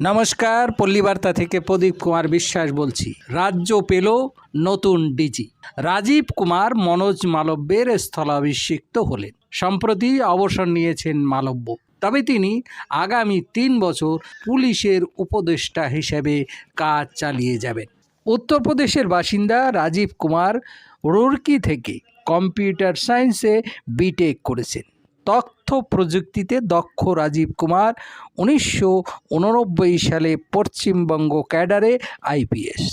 নমস্কার, পল্লীবার্তা থেকে প্রদীপ কুমার বিশ্বাস বলছি। রাজ্য পেল নতুন ডিজি। রাজীব কুমার মনোজ মালব্যের স্থলাভিষিক্ত হলেন। সম্প্রতি অবসর নিয়েছেন মালব্য। তবে তিনি আগামী তিন বছর পুলিশের উপদেষ্টা হিসেবে কাজ চালিয়ে যাবেন। উত্তরপ্রদেশের বাসিন্দা রাজীব কুমার রুরকি থেকে কম্পিউটার সায়েন্সে বিটেক করেছেন। তথ্য প্রযুক্তিতে দক্ষ রাজীব কুমার, উনিশশো উননব্বই সালে পশ্চিমবঙ্গ ক্যাডারে আইপিএস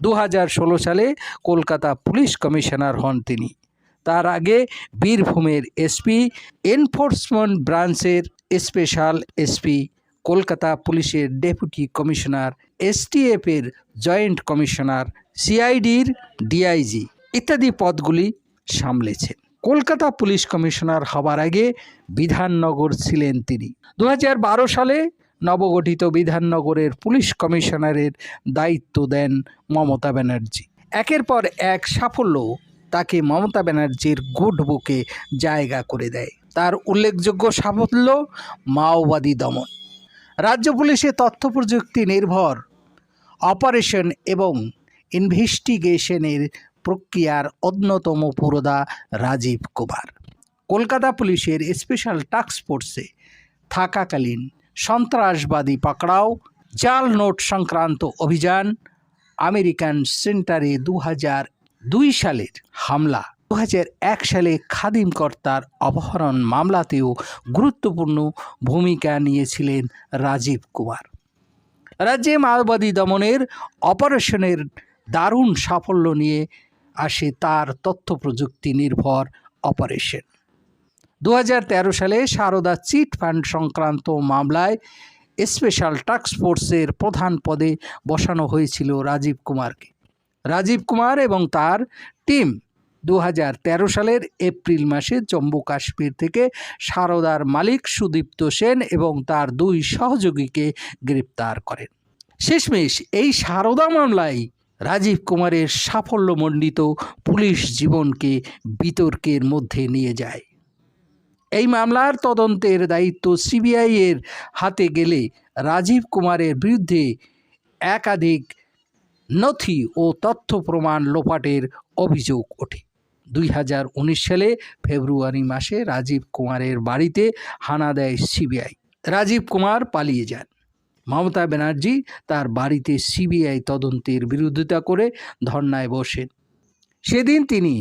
দু হাজার ষোলো সালে কলকাতা পুলিশ কমিশনার হন তিনি। তার আগে বীরভূমের এসপি এনফোর্সমেন্ট ব্রাঞ্চের স্পেশাল এসপি কলকাতা পুলিশের ডেপুটি কমিশনার এসটিএফের জয়েন্ট কমিশনার সিআইডির ডিআইজি ইত্যাদি পদগুলি সামলেছেন। কলকাতা পুলিশ কমিশনার হবার আগে বিধাননগর ছিলেন তিনি। দু হাজার বারো সালে নবগঠিত বিধাননগরের পুলিশ কমিশনারের দায়িত্ব দেন মমতা ব্যানার্জি। একের পর এক সাফল্য তাকে মমতা ব্যানার্জির গুড বুকে জায়গা করে দেয়। তার উল্লেখযোগ্য সাফল্য মাওবাদী দমন। রাজ্য পুলিশে তথ্য প্রযুক্তি নির্ভর, অপারেশন এবং ইনভেস্টিগেশনের প্রক্রিয়ার অন্যতম পুরোদা রাজীব কুমার। কলকাতা পুলিশের স্পেশাল টাস্ক ফোর্সে থাকাকালীন সন্ত্রাসবাদী পাকড়াও, জাল নোট সংক্রান্ত অভিযান, আমেরিকান সেন্টারে দু দুই সালের হামলা দু এক সালে খাদিম কর্তার অপহরণ মামলাতেও গুরুত্বপূর্ণ ভূমিকা নিয়েছিলেন রাজীব কুমার। রাজ্যে মাওবাদী দমনের অপারেশনের দারুণ সাফল্য নিয়ে আসে তার তথ্য প্রযুক্তি নির্ভর অপারেশন। দু হাজার তেরো সালে সারদা চিট ফান্ড সংক্রান্ত মামলায় স্পেশাল টাস্ক ফোর্সের প্রধান পদে বসানো হয়েছিল রাজীব কুমারকে। রাজীব কুমার এবং তার টিম দু হাজার তেরো সালের এপ্রিল মাসে জম্মু কাশ্মীর থেকে সারদার মালিক সুদীপ্ত সেন এবং তার দুই সহযোগীকে গ্রেপ্তার করেন। শেষমেশ এই সারদা মামলায় রাজীব কুমারের সাফল্যমণ্ডিত পুলিশ জীবনকে বিতর্কের মধ্যে নিয়ে যায়। এই মামলার তদন্তের দায়িত্ব সিবিআই এর হাতে গেলে রাজীব কুমারের বিরুদ্ধে একাধিক নথি ও তথ্য প্রমাণ লোপাটের অভিযোগ ওঠে। দুই হাজার উনিশ সালে ফেব্রুয়ারি মাসে রাজীব কুমারের বাড়িতে হানা দেয় সিবিআই। রাজীব কুমার পালিয়ে যান। মমতা ব্যানার্জি তার বাড়িতে সিবিআই তদন্তের বিরোধিতা করে ধর্নায় বসেন। সেদিন তিনি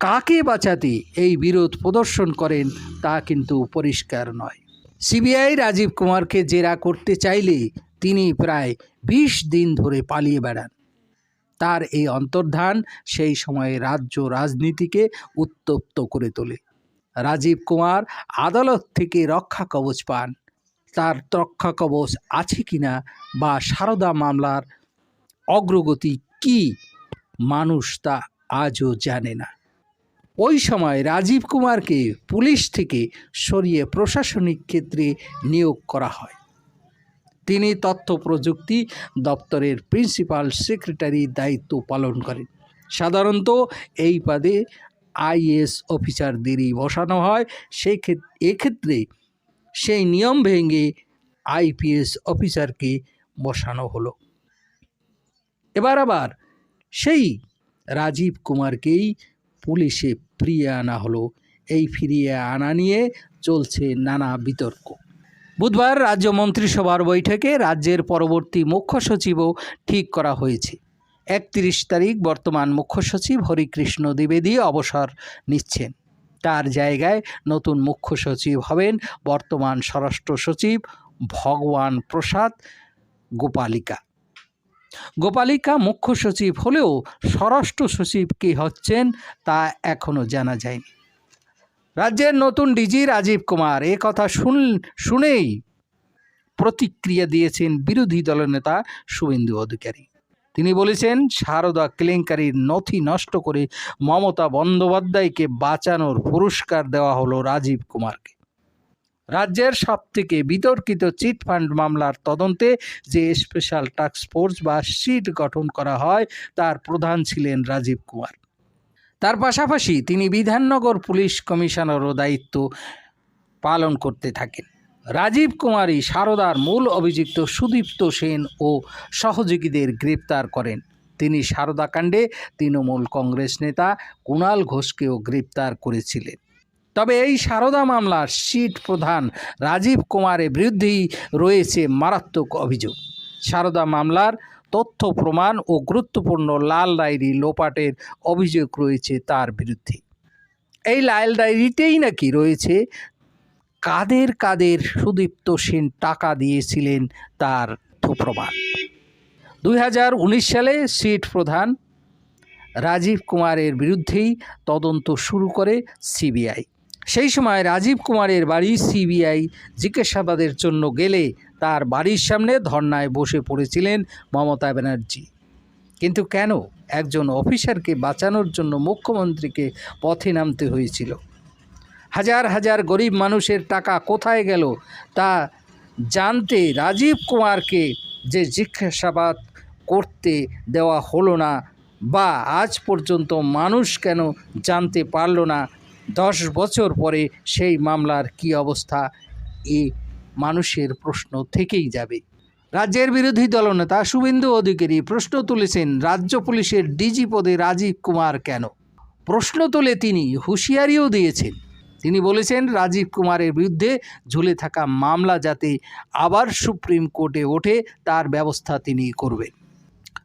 কাকে বাঁচাতে এই বিরোধ প্রদর্শন করেন তা কিন্তু পরিষ্কার নয়। সিবিআই রাজীব কুমারকে জেরা করতে চাইলে তিনি প্রায় বিশ দিন ধরে পালিয়ে বেড়ান। তার এই অন্তর্ধান সেই সময়ে রাজ্য রাজনীতিকে উত্তপ্ত করে তোলে। রাজীব কুমার আদালত থেকে রক্ষা কবচ পান। তার রক্ষা কবচ আছে কিনা বা সারদা মামলার অগ্রগতি কি? মানুষ তা আজও জানে না। ওই সময় রাজীব কুমারকে পুলিশ থেকে সরিয়ে প্রশাসনিক ক্ষেত্রে নিয়োগ করা হয়। তিনি তথ্য প্রযুক্তি দপ্তরের প্রিন্সিপাল সেক্রেটারির দায়িত্ব পালন করেন। সাধারণত এই পদে আইএস অফিসারদেরই বসানো হয়। সেই ক্ষেত্রে এক্ষেত্রে সেই নিয়ম ভেঙে আইপিএস অফিসারকে বসানো হলো। এবার আবার সেই রাজীব কুমারকেই পুলিশে ফিরিয়ে আনা হলো। এই ফিরিয়ে আনা নিয়ে চলছে নানা বিতর্ক। বুধবার রাজ্য মন্ত্রিসভার বৈঠকে রাজ্যের পরবর্তী মুখ্য সচিবও ঠিক করা হয়েছে। একত্রিশ তারিখ বর্তমান মুখ্য সচিব হরিকৃষ্ণ দ্বিবেদী অবসর নিচ্ছেন। তার জায়গায় নতুন মুখ্য সচিব হবেন। বর্তমান স্বরাষ্ট্র সচিব ভগবান প্রসাদ গোপালিকা। গোপালিকা মুখ্য সচিব হলেও স্বরাষ্ট্র সচিব কে হচ্ছেন তা এখনও জানা যায়নি। রাজ্যের নতুন ডিজি রাজীব কুমার এ কথা শুন, শুনেই প্রতিক্রিয়া দিয়েছেন বিরোধী দলনেতা শুভেন্দু অধিকারী। তিনি বলেছেন, সারদা কেলেঙ্কারির নথি নষ্ট করে মমতা বন্দ্যোপাধ্যায়কে বাঁচানোর পুরস্কার দেওয়া হলো রাজীব কুমারকে। রাজ্যের সবথেকে বিতর্কিত চিটফান্ড মামলার তদন্তে যে স্পেশাল ফোর্স বা সিট গঠন করা হয়, তার প্রধান ছিলেন রাজীব কুমার। তার পাশাপাশি তিনি বিধাননগর পুলিশ কমিশনারও দায়িত্ব পালন করতে থাকেন। রাজীব কুমারী সারদার মূল অভিযুক্ত সুদীপ্ত সেন ও সহযোগীদের গ্রেপ্তার করেন। তিনি সারদা কাণ্ডে তৃণমূল কংগ্রেস নেতা কুণাল ঘোষকেও গ্রেপ্তার করেছিলেন। তবে এই সারদা মামলার সিট প্রধান রাজীব কুমারের বিরুদ্ধেই রয়েছে মারাত্মক অভিযোগ। সারদা মামলার তথ্য, প্রমাণ ও গুরুত্বপূর্ণ লাল ডায়েরি লোপাটের অভিযোগ রয়েছে তার বিরুদ্ধে। এই লাল ডায়েরিতেই নাকি রয়েছে কাদের কাদের সুদীপ্ত সেন টাকা দিয়েছিলেন তার প্রমাণ দুই সালে সিট প্রধান রাজীব কুমারের বিরুদ্ধেই তদন্ত শুরু করে সিবিআই। সেই সময় রাজীব কুমারের বাড়ি সিবিআই জিজ্ঞাসাবাদের জন্য গেলে তার বাড়ির সামনে ধর্নায় বসে পড়েছিলেন মমতা ব্যানার্জি। কিন্তু কেন একজন অফিসারকে বাঁচানোর জন্য মুখ্যমন্ত্রীকে পথে নামতে হয়েছিল? হাজার হাজার গরিব মানুষের টাকা কোথায় গেল তা জানতে রাজীব কুমারকে যে জিজ্ঞাসাবাদ করতে দেওয়া হলো না বা আজ পর্যন্ত মানুষ কেন জানতে পারল না, দশ বছর পরে সেই মামলার কি অবস্থা, এ মানুষের প্রশ্ন থেকেই যাবে। রাজ্যের বিরোধী দলনেতা শুভেন্দু অধিকারী প্রশ্ন তুলেছেন, রাজ্য পুলিশের ডিজি পদে রাজীব কুমার কেন? প্রশ্ন তুলে তিনি, হুঁশিয়ারিও দিয়েছেন। তিনি বলেছেন, রাজীব কুমারের বিরুদ্ধে ঝুলে থাকা মামলা যাতে আবার সুপ্রিম কোর্টে ওঠে, তার ব্যবস্থা তিনি করবেন।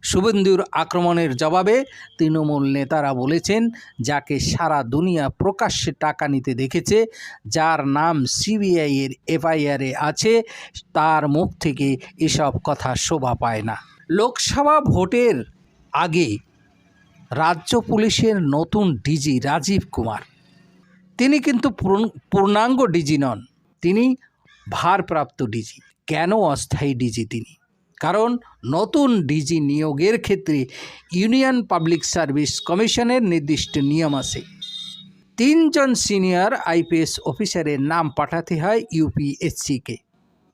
শুভেন্দুর আক্রমণের জবাবে তৃণমূল নেতারা বলেছেন, যাকে সারা দুনিয়া প্রকাশ্যে টাকা নিতে দেখেছে, যার নাম সিবিআই এর এফআইআরে আছে, তার মুখ থেকে এসব কথা শোভা পায় না। লোকসভা ভোটের আগে রাজ্য পুলিশের নতুন ডিজি রাজীব কুমার তিনি কিন্তু পূর্ণাঙ্গ ডিজি নন। তিনি ভারপ্রাপ্ত ডিজি। কেন অস্থায়ী ডিজি তিনি? কারণ নতুন ডিজি নিয়োগের ক্ষেত্রে ইউনিয়ন পাবলিক সার্ভিস কমিশনের নির্দিষ্ট নিয়ম আছে। তিনজন সিনিয়র আইপিএস অফিসারের নাম পাঠাতে হয় ইউপিএসসিকে।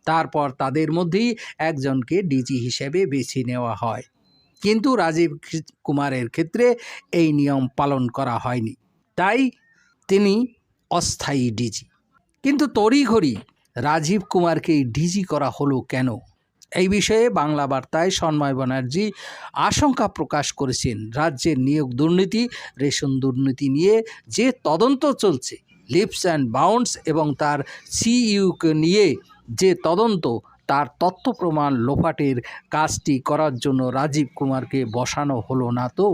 তারপর তাদের মধ্যেই একজনকে ডিজি হিসেবে বেছে নেওয়া হয়। কিন্তু রাজীব কুমারের ক্ষেত্রে এই নিয়ম পালন করা হয়নি। তাই তিনি অস্থায়ী ডিজি। কিন্তু তড়িঘড়ি রাজীব কুমারকে ডিজি করা হলো কেন? এই বিষয়ে বাংলা বার্তায় সন্ময় ব্যানার্জি আশঙ্কা প্রকাশ করেছেন। রাজ্যের নিয়োগ দুর্নীতি, রেশন দুর্নীতি নিয়ে যে তদন্ত চলছে লিপস অ্যান্ড বাউন্ডস এবং তার সিইউকে নিয়ে যে তদন্ত, তার তথ্য প্রমাণ লোপাটের কাজটি করার জন্য রাজীব কুমারকে বসানো হলো না তো?